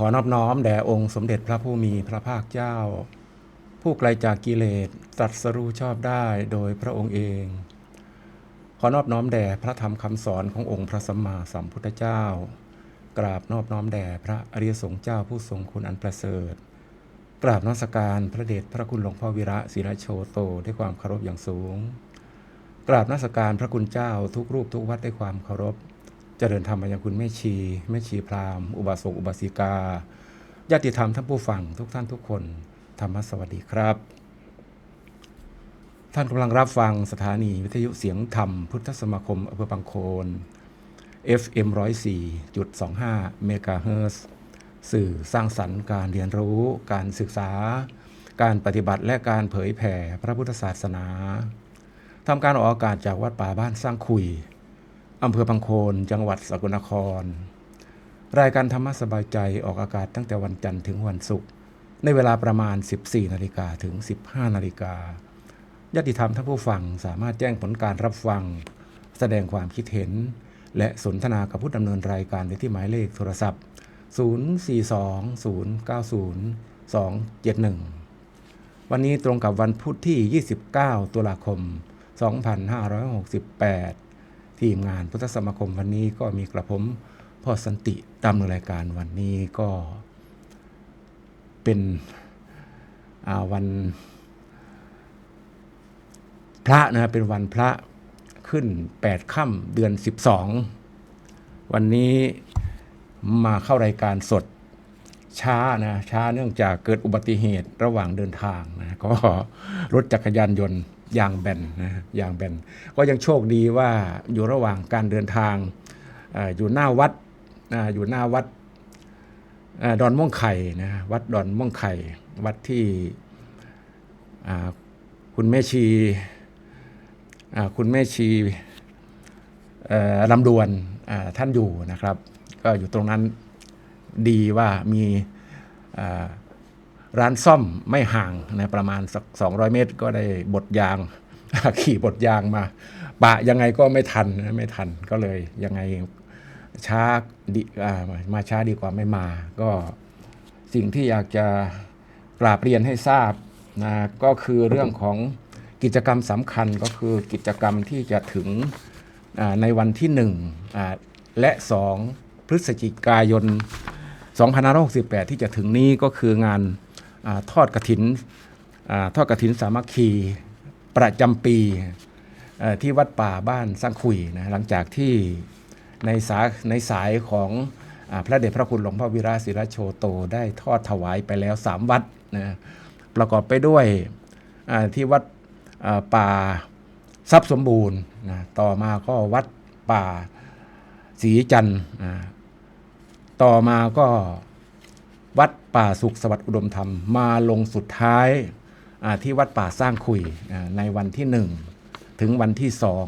ขอนอบน้อมแด่องค์สมเด็จพระผู้มีพระภาคเจ้า ผู้ไกลจากกิเลสตรัสรู้ชอบได้โดยพระองค์เอง ขอนอบน้อมแด่พระธรรมคำสอนขององค์พระสัมมาสัมพุทธเจ้า กราบนอบน้อมแด่พระอริยสงฆ์เจ้าผู้ทรงคุณอันประเสริฐ กราบนมัสการพระเดชพระคุณหลวงพ่อวิระศิรโชโตด้วยความเคารพอย่างสูง กราบนมัสการพระคุณเจ้าทุกรูปทุกวัดด้วยความเคารพ เจริญธรรมยังคุณแม่ชีแม่ชีพราหมณ์อุบาสกอุบาสิกาญาติธรรมท่านผู้ฟังทุกท่านทุกคนธรรมสวัสดีครับ ท่านกำลังรับฟังสถานีวิทยุเสียงธรรม พุทธสมาคมอำเภอบางโคน FM 104.25เมกะเฮิรตซ์สื่อสร้างสรรค์การเรียนรู้ การศึกษา การปฏิบัติและการเผยแผ่พระพุทธศาสนาทำการออกอากาศจากวัดป่าบ้านสร้างคุย อำเภอบางโคนจังหวัดสกลนคร รายการธรรมะสบายใจออกอากาศตั้งแต่วันจันทร์ถึงวันศุกร์ในเวลาประมาณ 14นาฬิกาถึง 15นาฬิกาญาติธรรมท่านผู้ฟังสามารถแจ้งผลการรับฟัง แสดงความคิดเห็น และสนทนากับผู้ดำเนินรายการได้ที่หมายเลขโทรศัพท์ 042-090-271 วันนี้ตรงกับวันพุธที่ 29 ตุลาคม 2568 ทีมงานพุทธสมาคมวันนี้ก็มีกระผมพ่อสันติดำเนินรายการวันนี้ก็เป็นวันพระนะเป็นวันพระขึ้น 8ค่ำเดือน 12 วันนี้มาเข้ารายการสดช้านะช้าเนื่องจากเกิดอุบัติเหตุระหว่างเดินทางนะก็รถจักรยานยนต์ ยางแบนนะยางแบนก็ยังโชคดีว่าอยู่ระหว่างการเดินทางออยู่หน้าวัดออยู่หน้าวัดอดอนม่วงไข่นะวัดดอนม่วงไข่วัดที่คุณแม่ชีคุณแม่ชีลำดวนท่านอยู่นะครับ ก็อยู่ตรงนั้นดีว่ามีอ ร้านซ่อมไม่ห่างนะประมาณสัก 200 เมตร ก็ได้บดยาง ขี่บดยางมา ปะยังไงก็ไม่ทันไม่ทันก็เลยยังไงช้าดีมาช้าดีกว่าไม่มา ก็สิ่งที่อยากจะกราบเรียนให้ทราบนะก็คือเรื่องของกิจกรรมสำคัญก็คือกิจกรรมที่จะถึงในวันที่หนึ่งและสองพฤศจิกายน 2568 ที่จะถึงนี้ก็คืองาน อทอดกระถินอ่าทอดกระถินสามัคคีประจำปีที่วัดป่าบ้านสร้างคุยนะหลังจากที่ในสาในสายของอพระเดชพระคุณหลวงพ่อวิราศิรโชโตได้ทอดถวายไปแล้ว 3 วัดนะประกอบไปด้วยที่วัดป่าทรัพย์สมบูรณ์นะต่อมาก็วัดป่าศรีจันทร์ต่อมาก็ วัดป่าสุขสวัสดิ์อุดมธรรมมาลงสุดท้ายที่วัดป่าสร้างคุยในวันที่หนึ่งถึงวันที่สอง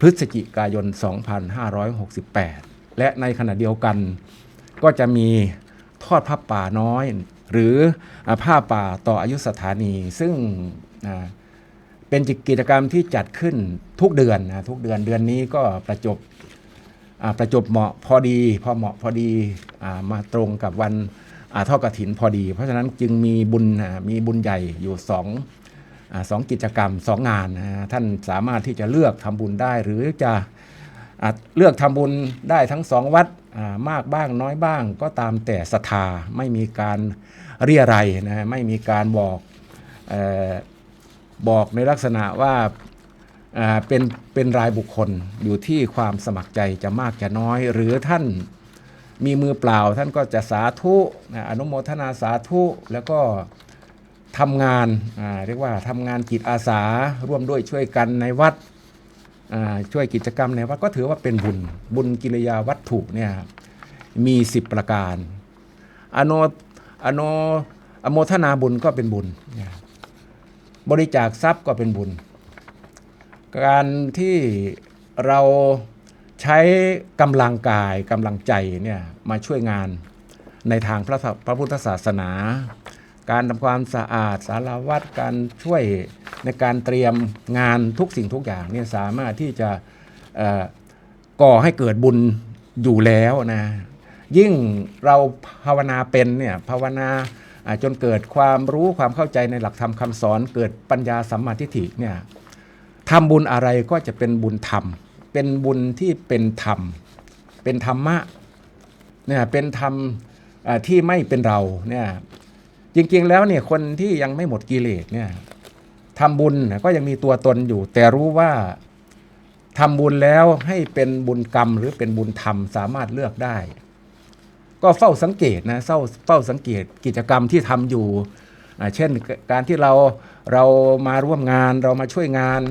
พฤศจิกายน 2568 และในขณะเดียวกันก็จะมีทอดผ้าป่าน้อย หรือผ้าป่าต่ออายุสถานี ซึ่งเป็นกิจกรรมที่จัดขึ้นทุกเดือนนะทุกเดือนเดือนนี้ก็ประจบ ประจบเหมาะพอดี พอเหมาะพอดีอมาตรงกับวันอ่าทอดกระถินพอดี เพราะฉะนั้นจึงมีบุญมีบุญใหญ่อยู่สองอสองกิจกรรมสองงานท่านสามารถที่จะเลือกทำบุญได้ หรือจะอเลือกทำบุญได้ทั้งสองวัดมากบ้างน้อยบ้าง ก็ตามแต่ศรัทธาไม่มีการเรียอะไรยนะไม่มีการบอกออบอกในลักษณะว่า เป็นเป็นรายบุคคลอยู่ที่ความสมัครใจจะมากจะน้อย หรือท่านมีมือเปล่าท่านก็จะสาธุนะอนุโมทนาสาธุแล้วก็ทำงานาเรียกว่าทำงานจิตอาสาร่วมด้วยช่วยกันในวัดช่วยกิจกรรมในวัดก็ถือว่าเป็นบุญบุญกิริยาวัตถุเนี่ยมี 10 ประการ อโนอโนอโมทนาบุญก็เป็นบุญ บริจาคทรัพย์ก็เป็นบุญ การที่เราใช้กำลังกายกำลังใจเนี่ยมาช่วยงานในทางพระพระพุทธศาสนา การทำความสะอาดสารวัตรการช่วยในการเตรียมงานทุกสิ่งทุกอย่างเนี่ยสามารถที่จะก่อให้เกิดบุญอยู่แล้วนะยิ่งเราภาวนาเป็นเนี่ยภาวนาจนเกิดความรู้ความเข้าใจในหลักธรรมคำสอนเกิดปัญญาสัมมาทิฏฐิเนี่ย ทำบุญอะไรก็จะเป็นบุญธรรม เป็นบุญที่เป็นธรรม เป็นธรรมะเนี่ยเป็นธรรมที่ไม่เป็นเราเนี่ยจริงๆแล้วเนี่ยคนที่ยังไม่หมดกิเลสเนี่ยทำบุญก็ยังมีตัวตนอยู่ แต่รู้ว่าทำบุญแล้วให้เป็นบุญกรรมหรือเป็นบุญธรรมสามารถเลือกได้ ก็เฝ้าสังเกตนะเฝ้าเฝ้าสังเกตกิจกรรมที่ทำอยู่ เช่นการที่เราเรามาร่วมงานเรามาช่วยงาน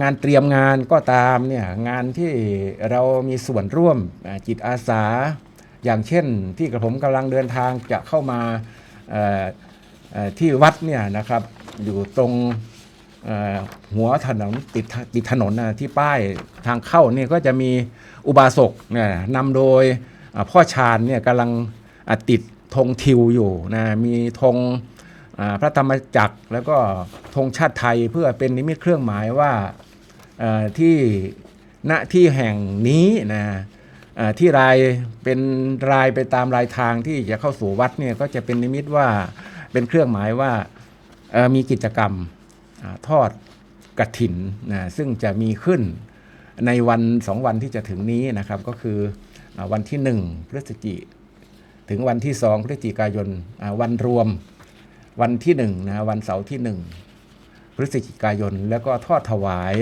งานเตรียมงานก็ตามเนี่ยงานที่เรามีส่วนร่วมจิตอาสา อย่างเช่นที่กระผมกำลังเดินทางจะเข้ามาที่วัดเนี่ยนะครับอยู่ตรงหัวถนนติดติดถนนนะที่ป้ายทางเข้าเนี่ยก็จะมีอุบาสกเนี่ยนำโดยพ่อชาญเนี่ยกำลังติดธงทิวอยู่นะมีธง พระธรรมจักรแล้วก็ธงชาติไทยเพื่อเป็นนิมิตเครื่องหมายว่าที่ณที่แห่งนี้นะที่รายเป็นรายไปตามรายทางที่จะเข้าสู่วัดเนี่ยก็จะเป็นนิมิตว่าเป็นเครื่องหมายว่ามีกิจกรรมอทอดกระถินนะซึ่งจะมีขึ้นในวันสองวันที่จะถึงนี้นะครับก็คืออวันที่หนึ่งพฤศจิ ถึงวันที่สองพฤศจิกายนวันรวม วันที่หนึ่งนะวันเสาร์ที่หนึ่งพฤศจิกายน แล้วก็ทอดถวาย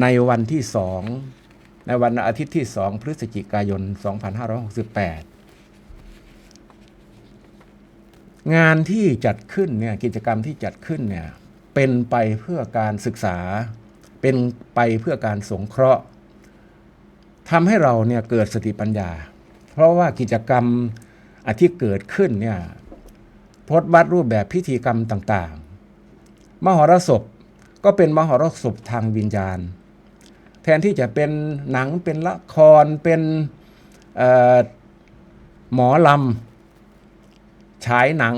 ในวันที่สองในวันอาทิตย์ที่สองพฤศจิกายน 2568 งานที่จัดขึ้นเนี่ยกิจกรรมที่จัดขึ้นเนี่ยเป็นไปเพื่อการศึกษา เป็นไปเพื่อการสงเคราะห์ทำให้เราเนี่ยเกิดสติปัญญา เพราะว่ากิจกรรมอะที่เกิดขึ้นเนี่ย พจน์วัดรูปแบบพิธีกรรมต่างๆ มหรสพก็เป็นมหรสพทางวิญญาณ แทนที่จะเป็นหนังเป็นละครเป็นหมอลำฉายหนัง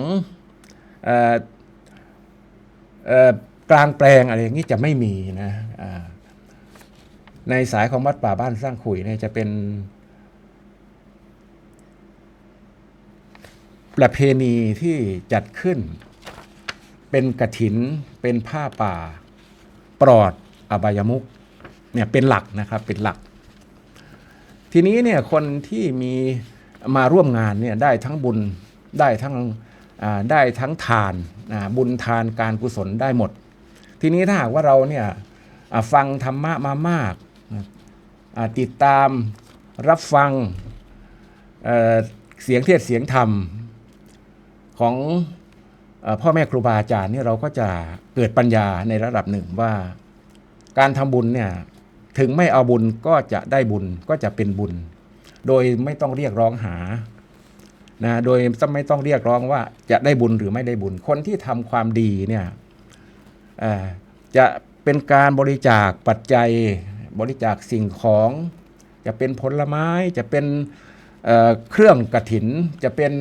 กลางแปลงอะไรอย่างนี้จะไม่มีนะในสายของวัดป่าบ้านสร้างขุยเนี่ยจะเป็น ประเพณีที่จัดขึ้น เป็นกระถิน เป็นผ้าป่า ปลอดอบายมุกเนี่ยเป็นหลักนะครับเป็นหลัก ทีนี้เนี่ยคนที่มีมาร่วมงานเนี่ยได้ทั้งบุญได้ทั้งได้ทั้งทานบุญทานการกุศลได้หมด ทีนี้ถ้าหากว่าเราเนี่ยฟังธรรมะมามากติดตามรับฟังเเสียงเทศเสียงธรรม ของอพ่อแม่ครูบาอาจารย์เนี่ยเราก็จะเกิดปัญญาในระดับหนึ่งว่า การทำบุญเนี่ยถึงไม่เอาบุญก็จะได้บุญก็จะเป็นบุญ โดยไม่ต้องเรียกร้องหานะโดยไม่ต้องเรียกร้องว่าจะได้บุญหรือไม่ได้บุญ คนที่ทำความดีเนี่ยจะเป็นการบริจาคปัจจัยบริจาคสิ่งของ จะเป็นผลไม้จะเป็นเอ่อเครื่องกระถิน จะเป็น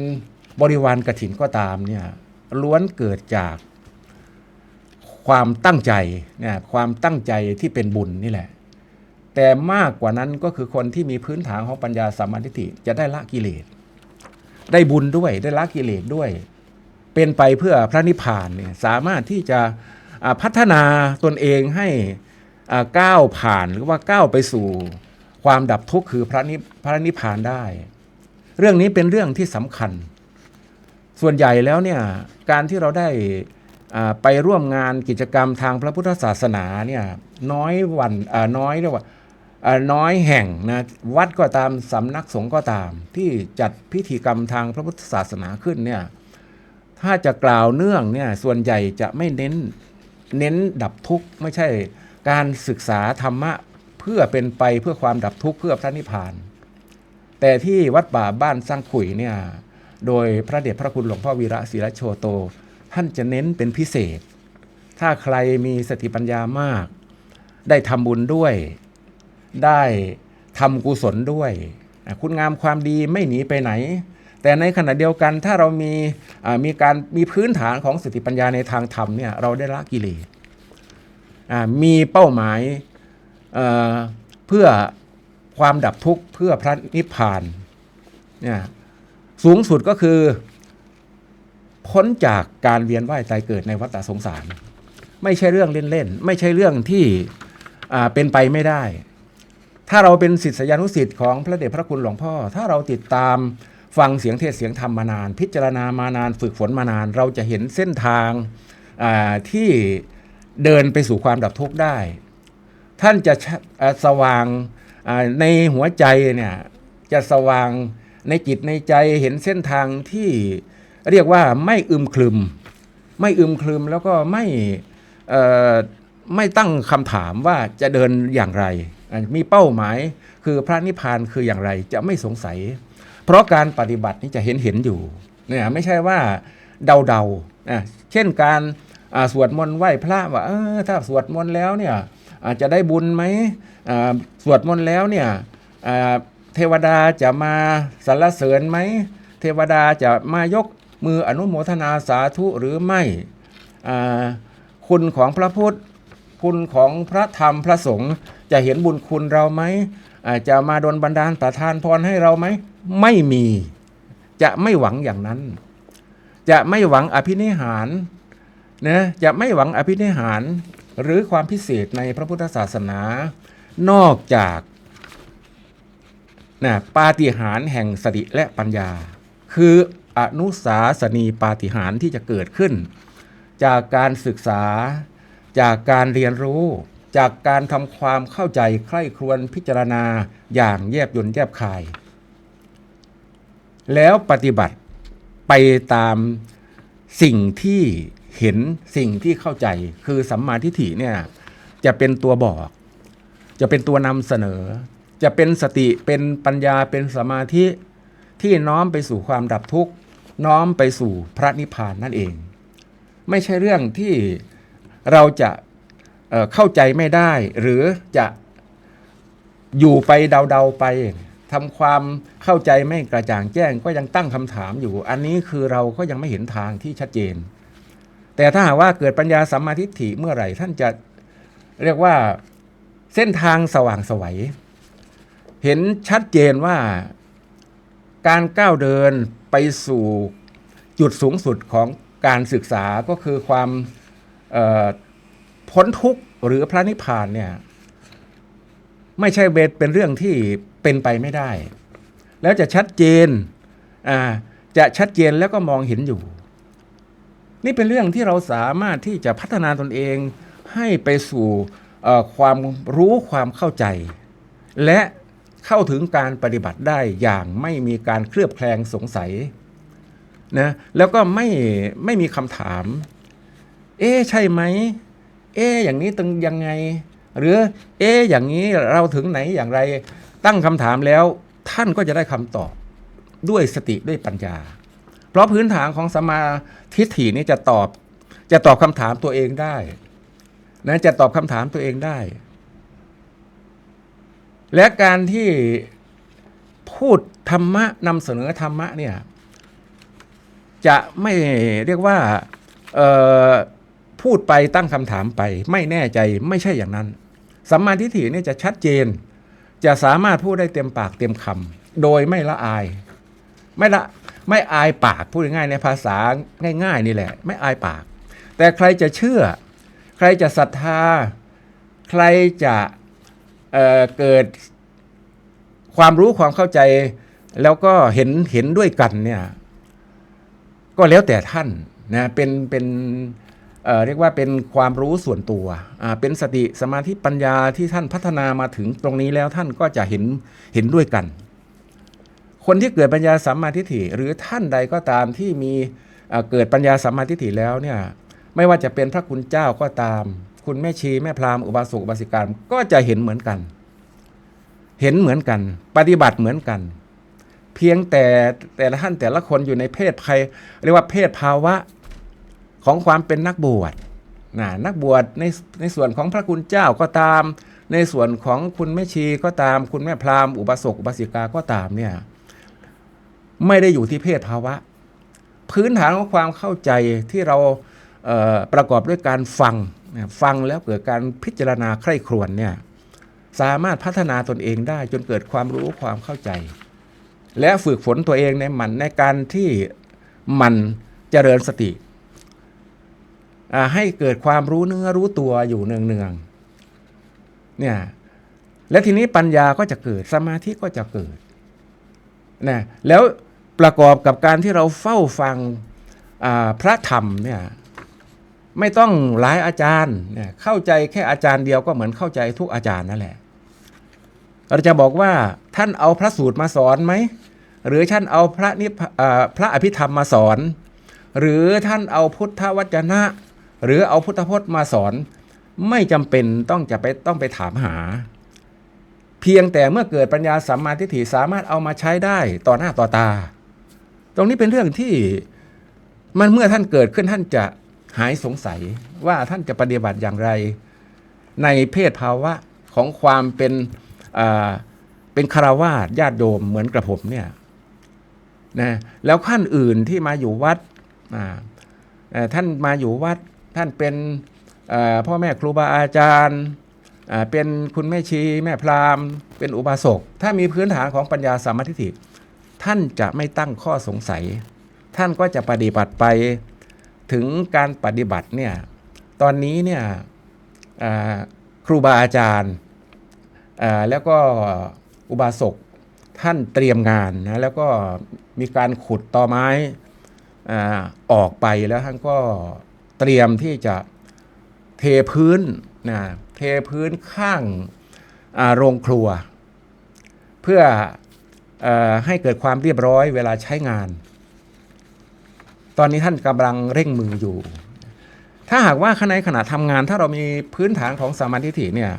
บริวารกระถินก็ตามเนี่ยล้วนเกิดจากความตั้งใจเนี่ยความตั้งใจที่เป็นบุญนี่แหละ แต่มากกว่านั้นก็คือคนที่มีพื้นฐานของปัญญาสัมมาทิฏฐิจะได้ละกิเลส ได้บุญด้วยได้ละกิเลสด้วย เป็นไปเพื่อพระนิพพานเนี่ยสามารถที่จะพัฒนาตนเองให้ก้าวผ่านหรือว่าก้าวไปสู่ความดับทุกข์คือพระนิพระนิพพานได้ เรื่องนี้เป็นเรื่องที่สำคัญ ส่วนใหญ่แล้วเนี่ยการที่เราได้อ่าไปร่วมงานกิจกรรมทางพระพุทธศาสนาเนี่ยน้อยวันอ่าน้อยเรียกว่าอ่าน้อยแห่งนะวัดก็ตามสำนักสงฆ์ก็ตาม ที่จัดพิธีกรรมทางพระพุทธศาสนาขึ้นเนี่ยถ้าจะกล่าวเนื่องเนี่ยส่วนใหญ่จะไม่เน้นเน้นดับทุกข์ไม่ใช่การศึกษาธรรมะเพื่อเป็นไปเพื่อความดับทุกข์เพื่อพระนิพพาน แต่ที่วัดป่าบ้านสร้างขุยเนี่ย โดยพระเดชพระคุณหลวงพ่อวีระศิรโชโต ท่านจะเน้นเป็นพิเศษ ถ้าใครมีสติปัญญามาก ได้ทำบุญด้วย ได้ทำกุศลด้วย คุณงามความดีไม่หนีไปไหน แต่ในขณะเดียวกันถ้าเรามีมีการมีพื้นฐานของสติปัญญาในทางธรรมเนี่ยเราได้ละกิเลสมีเป้าหมายเเพื่อความดับทุกข์เพื่อพระนิพพานเนี่ย สูงสุดก็คือพ้นจากการเวียนว่ายตายเกิดในวัฏสงสาร ไม่ใช่เรื่องเล่นๆ ไม่ใช่เรื่องที่เป็นไปไม่ได้ ถ้าเราเป็นศิษยานุศิษย์ของพระเดชพระคุณหลวงพ่อ ถ้าเราติดตามฟังเสียงเทศเสียงธรรมมานาน พิจารณามานานฝึกฝนมานาน เราจะเห็นเส้นทางที่เดินไปสู่ความดับทุกข์ได้ ท่านจะสว่างในหัวใจเนี่ยจะสว่าง ในจิตในใจเห็นเส้นทางที่เรียกว่าไม่อึมครึม ไม่อึมครึมแล้วก็ไม่ไม่ตั้งคำถามว่าจะเดินอย่างไร มีเป้าหมายคือพระนิพพานคืออย่างไรจะไม่สงสัย เพราะการปฏิบัตินี่จะเห็นเห็นอยู่เนี่ยไม่ใช่ว่าเดาเดาๆเช่นการสวดมนต์ไหว้พระว่าถ้าสวดมนต์แล้วเนี่ยอาจจะได้บุญไหมสวดมนต์แล้วเนี่ย เทวดาจะมาสรรเสริญไหม เทวดาจะมายกมืออนุโมทนาสาธุหรือไม่คุณของพระพุทธ คุณของพระธรรมพระสงฆ์จะเห็นบุญคุณเราไหมจะมาดลบันดาลประทานพรให้เราไหม ไม่มี จะไม่หวังอย่างนั้น จะไม่หวังอภินิหารนะจะไม่หวังอภินิหารหรือความพิเศษในพระพุทธศาสนา นอกจาก นะปาฏิหาริย์แห่งสติและปัญญา คืออนุสาสนีปาฏิหาริย์ที่จะเกิดขึ้น จากการศึกษา จากการเรียนรู้ จากการทำความเข้าใจใคร่ครวญพิจารณาอย่างแยบยลแยบคาย แล้วปฏิบัติไปตามสิ่งที่เห็นสิ่งที่เข้าใจคือสัมมาทิฏฐิเนี่ยจะเป็นตัวบอก จะเป็นตัวนำเสนอ จะเป็นสติเป็นปัญญาเป็นสมาธิที่น้อมไปสู่ความดับทุกข์ น้อมไปสู่พระนิพพานนั่นเอง ไม่ใช่เรื่องที่เราจะเเข้าใจไม่ได้ หรือจะอยู่ไปเดาๆไปทำความเข้าใจไม่กระจ่างแจ้งก็ยังตั้งคำถามอยู่ อันนี้คือเราก็ยังไม่เห็นทางที่ชัดเจน แต่ถ้าหากว่าเกิดปัญญาสัมมาทิฏฐิเมื่อไหร่ ท่านจะเรียกว่าเส้นทางสว่างสวัย เห็นชัดเจนว่าการก้าวเดินไปสู่จุดสูงสุดของการศึกษาก็คือความพ้นทุกข์หรือพระนิพพานเนี่ยไม่ใช่เวทเป็นเรื่องที่เป็นไปไม่ได้ แล้วจะชัดเจนจะชัดเจนแล้วก็มองเห็นอยู่ นี่เป็นเรื่องที่เราสามารถที่จะพัฒนาตนเองให้ไปสู่ความรู้ความเข้าใจ และ เข้าถึงการปฏิบัติได้อย่างไม่มีการเคลือบแคลงสงสัยนะแล้วก็ไม่ไม่มีคำถาม เอ๊ใช่ไหม เอ๊อย่างนี้ตึงยังไง หรือเอ๊อย่างนี้เราถึงไหนอย่างไร ตั้งคำถามแล้วท่านก็จะได้คำตอบด้วยสติด้วยปัญญา เพราะพื้นฐานของสมาทิฐินี้จะตอบ จะตอบคำถามตัวเองได้นะจะตอบคำถามตัวเองได้ และการที่พูดธรรมะนำเสนอธรรมะเนี่ยจะไม่เรียกว่าพูดไปตั้งคำถามไป ไม่แน่ใจไม่ใช่อย่างนั้นสัมมาทิฏฐิเนี่ยจะชัดเจน จะสามารถพูดได้เต็มปากเต็มคำโดยไม่ละอาย ไม่ละไม่อายปากพูดง่ายในภาษาง่ายๆนี่แหละ ไม่อายปาก แต่ใครจะเชื่อ ใครจะศรัทธา ใครจะ เเกิดความรู้ความเข้าใจ แล้วก็เห็นเห็นด้วยกันเนี่ยก็แล้วแต่ท่านนะเป็นเป็นเเรียกว่าเป็นความรู้ส่วนตัว เป็นสติสมาธิปัญญาที่ท่านพัฒนามาถึงตรงนี้แล้วท่านก็จะเห็นเห็นด้วยกัน คนที่เกิดปัญญาสัมมาทิฏฐิหรือท่านใดก็ตามที่มีเเกิดปัญญาสัมมาทิฏฐิแล้วเนี่ยไม่ว่าจะเป็นพระคุณเจ้าก็ตาม คุณแม่ชีแม่พราหมณ์อุบาสกอุบาสิกาก็จะเห็นเหมือนกัน เห็นเหมือนกัน ปฏิบัติเหมือนกัน เพียงแต่แต่ละท่านแต่ละคนอยู่ในเพศภัยเรียกว่าเพศภาวะของความเป็นนักบวชนะนักบวชในในส่วนของพระคุณเจ้าก็ตาม ในส่วนของคุณแม่ชีก็ตาม คุณแม่พราหมณ์อุบาสกอุบาสิกาก็ตามเนี่ยไม่ได้อยู่ที่เพศภาวะ พื้นฐานของความเข้าใจที่เราเประกอบด้วยการฟัง ฟังแล้วเกิดการพิจารณาใคร่ครวญเนี่ยสามารถพัฒนาตนเองได้จนเกิดความรู้ความเข้าใจ และฝึกฝนตัวเองในมันในการที่มันเจริญสติ ให้เกิดความรู้เนื้อรู้ตัวอยู่เนืองๆเนี่ยและทีนี้ปัญญาก็จะเกิดสมาธิก็จะเกิดนะแล้วประกอบกับการที่เราเฝ้าฟังพระธรรมเนี่ย ไม่ต้องหลายอาจารย์เนี่ยเข้าใจแค่อาจารย์เดียวก็เหมือนเข้าใจทุกอาจารย์นั่นแหละเราจะบอกว่าท่านเอาพระสูตรมาสอนไหมหรือท่านเอาพระนิพพอ่าพระอภิธรรมมาสอน หรือท่านเอาพุทธวจนะ หรือเอาพุทธพจน์มาสอน ไม่จำเป็นต้องจะไปต้องไปถามหา เพียงแต่เมื่อเกิดปัญญาสัมมาทิฏฐิสามารถเอามาใช้ได้ต่อหน้าต่อตา ตรงนี้เป็นเรื่องที่มันเมื่อท่านเกิดขึ้นท่านจะ หายสงสัยว่าท่านจะปฏิบัติอย่างไร ในเพศภาวะของความเป็นเป็นคารวาสญาติโยมเหมือนกระผมเนี่ยนะแล้วขั้นอื่นที่มาอยู่วัดท่านมาอยู่วัด ท่านเป็นพ่อแม่ครูบาอาจารย์เป็นคุณแม่ชีแม่พราหมณ์ เป็นอุบาสก ถ้ามีพื้นฐานของปัญญาสามัธิฏฐิท่านจะไม่ตั้งข้อสงสัย ท่านก็จะปฏิบัติไป ถึงการปฏิบัติเนี่ยตอนนี้เนี่ยครูบาอาจารย์แล้วก็อุบาสกท่านเตรียมงานนะแล้วก็มีการขุดตอไม้ออกไปแล้วท่านก็เตรียมที่จะเทพื้นนะเทพื้นข้างโรงครัว เพื่ออให้เกิดความเรียบร้อยเวลาใช้งาน ตอนนี้ท่านกำลังเร่งมืออยู่ ถ้าหากว่าในขณะทำงาน ถ้าเรามีพื้นฐานของสามาธิฏฐิเนี่ย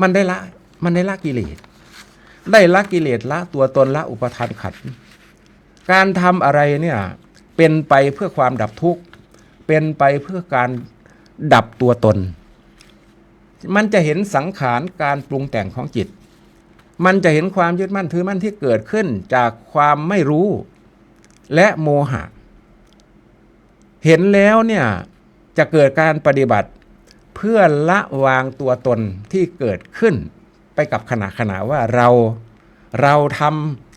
มันได้ละ มันได้ละกิเลส ได้ละกิเลสละตัวตนละอุปทานขัน การทำอะไรเนี่ยเป็นไปเพื่อความดับทุกข์ เป็นไปเพื่อการดับตัวตน มันจะเห็นสังขารการปรุงแต่งของจิต มันจะเห็นความยึดมั่นถือมั่นที่เกิดขึ้นจากความไม่รู้ และโมหะ เห็นแล้วเนี่ยจะเกิดการปฏิบัติเพื่อละวางตัวตนที่เกิดขึ้นไปกับขณะขณะว่าเราเราท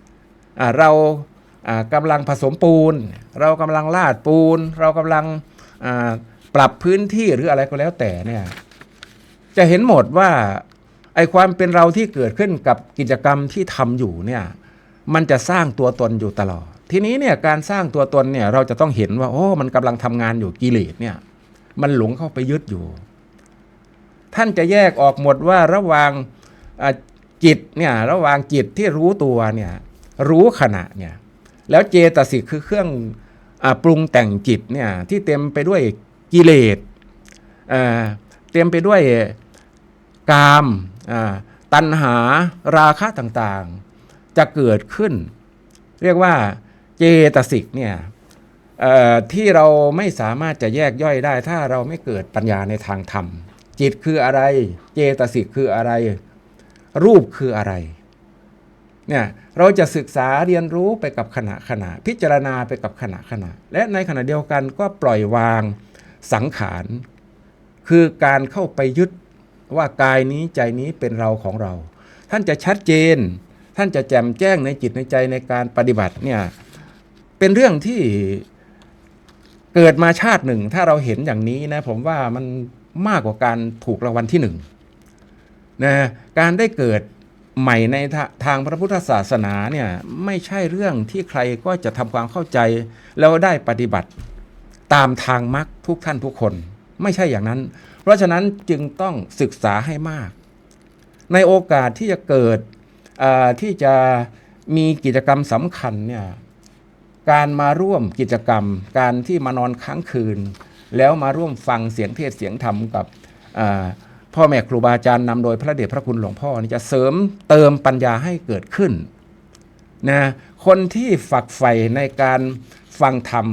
ำเรากำลังผสมปูน เรากำลังลาดปูน เรากำลังปรับพื้นที่หรืออะไรก็แล้วแต่เนี่ยจะเห็นหมดว่าไอความเป็นเราที่เกิดขึ้นกับกิจกรรมที่ทำอยู่เนี่ยมันจะสร้างตัวตนอยู่ตลอด ทีนี้เนี่ยการสร้างตัวตนเนี่ยเราจะต้องเห็นว่า โอ้มันกำลังทำงานอยู่กิเลสเนี่ย มันหลงเข้าไปยึดอยู่ ท่านจะแยกออกหมดว่าระหว่างจิตเนี่ยระหว่างจิตที่รู้ตัวเนี่ยรู้ขณะเนี่ยแล้วเจตสิกคือเครื่องอปรุงแต่งจิตเนี่ยที่เต็มไปด้วยกิเลสเต็มไปด้วยกามตัณหาราคะต่างๆ จะเกิดขึ้น เรียกว่า เจตสิกเนี่ยที่เราไม่สามารถจะแยกย่อยได้ ถ้าเราไม่เกิดปัญญาในทางธรรม จิตคืออะไร เจตสิกคืออะไร รูปคืออะไรเนี่ยเราจะศึกษาเรียนรู้ไปกับขณะขณะ พิจารณาไปกับขณะขณะ และในขณะเดียวกันก็ปล่อยวางสังขารคือการเข้าไปยึดว่ากายนี้ใจนี้เป็นเราของเรา ท่านจะชัดเจน ท่านจะแจ่มแจ้งในจิตในใจในการปฏิบัติเนี่ย เป็นเรื่องที่เกิดมาชาติหนึ่ง ถ้าเราเห็นอย่างนี้นะ ผมว่ามันมากกว่าการถูกรางวัลที่หนึ่งนะการได้เกิดใหม่ในทางพระพุทธศาสนาเนี่ยไม่ใช่เรื่องที่ใครก็จะทำความเข้าใจ แล้วได้ปฏิบัติตามทางมรรคทุกท่านทุกคน ไม่ใช่อย่างนั้น เพราะฉะนั้นจึงต้องศึกษาให้มาก ในโอกาสที่จะเกิดที่จะมีกิจกรรมสำคัญเนี่ย การมาร่วมกิจกรรม การที่มานอนค้างคืน แล้วมาร่วมฟังเสียงเทศเสียงธรรมกับพ่อแม่ครูบาอาจารย์นำโดยพระเดชพระคุณหลวงพ่อนี่จะเสริมเติมปัญญาให้เกิดขึ้นนะคนที่ฝักใฝ่ในการฟังธรรม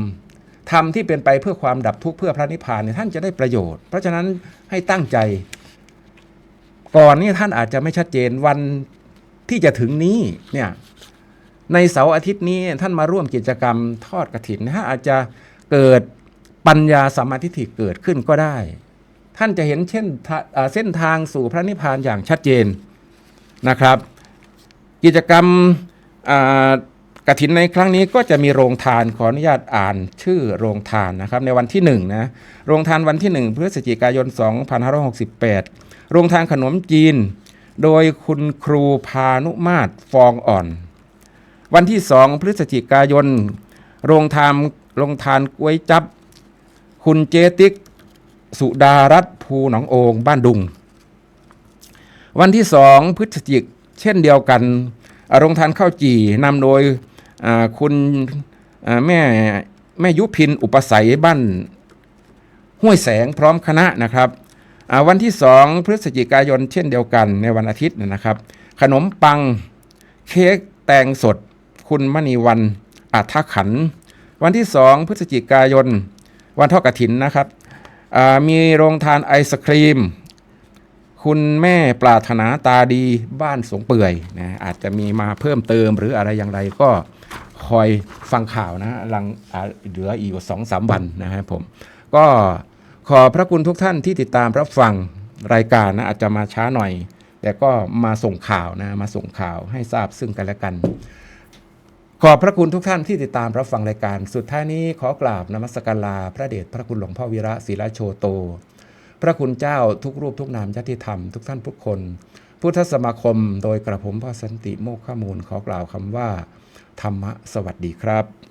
ธรรมที่เป็นไปเพื่อความดับทุกข์เพื่อพระนิพพานเนี่ยท่านจะได้ประโยชน์ เพราะฉะนั้นให้ตั้งใจ ก่อนนี่ท่านอาจจะไม่ชัดเจนวันที่จะถึงนี้เนี่ย ในเสาร์อาทิตย์นี้ท่านมาร่วมกิจกรรมทอดกระถินนะฮะอาจจะเกิดปัญญาสมมาธิฏฐิเกิดขึ้นก็ได้ ท่านจะเห็นเช่นเส้นทางสู่พระนิพพานอย่างชัดเจนนะครับ กิจกรรมอ่ากฐินในครั้งนี้ก็จะมีโรงทานขออนุญาตอ่านชื่อโรงทานนะครับในวันที่1นะโรงทานวันที่ 1 พฤศจิกายน 2568 โรงทานขนมจีน โดยคุณครูพานุมาตรฟองอ่อน วันที่ 2 พฤศจิกายน โรงทานโรงทานกล้วยจับ คุณเจติก สุดารัตน์ภูหนองโองบ้านดุง วันที่ 2 พฤศจิกเช่นเดียวกันอ่าโรงทานข้าวจี่นำโดยคุณแม่แม่ยุพินอุปสัยบ้านห้วยแสงพร้อมคณะนะครับวันที่ 2 พฤศจิกายนเช่นเดียวกันในวันอาทิตย์นะครับ ขนมปังเค้กแตงสด คุณมณีวันอัฐขัน วันที่ 2 พฤศจิกายน วันทอดกฐินนะครับ มีโรงทานไอศครีม คุณแม่ปรารถนาตาดีบ้านสงเปื่อยนะอาจจะมีมาเพิ่มเติมหรืออะไรอย่างไรก็คอยฟังข่าวนะลังเหลืออีกสองสามวันนะครับผม ก็ขอพระคุณทุกท่านที่ติดตามรับฟังรายการนะอาจจะมาช้าหน่อย แต่ก็มาส่งข่าวนะมาส่งข่าวให้ทราบซึ่งกันและกัน ขอบพระคุณทุกท่านที่ติดตามรับฟังรายการ สุดท้ายนี้ขอกราบนมัสการลา พระเดชพระคุณหลวงพ่อวีระศิลาโชโต พระคุณเจ้าทุกรูปทุกนามญาติธรรมทุกท่านทุกคน พุทธสมาคม โดยกระผมพ่อสันติโมกขมูลขอกล่าวคำว่า ธรรมะสวัสดีครับ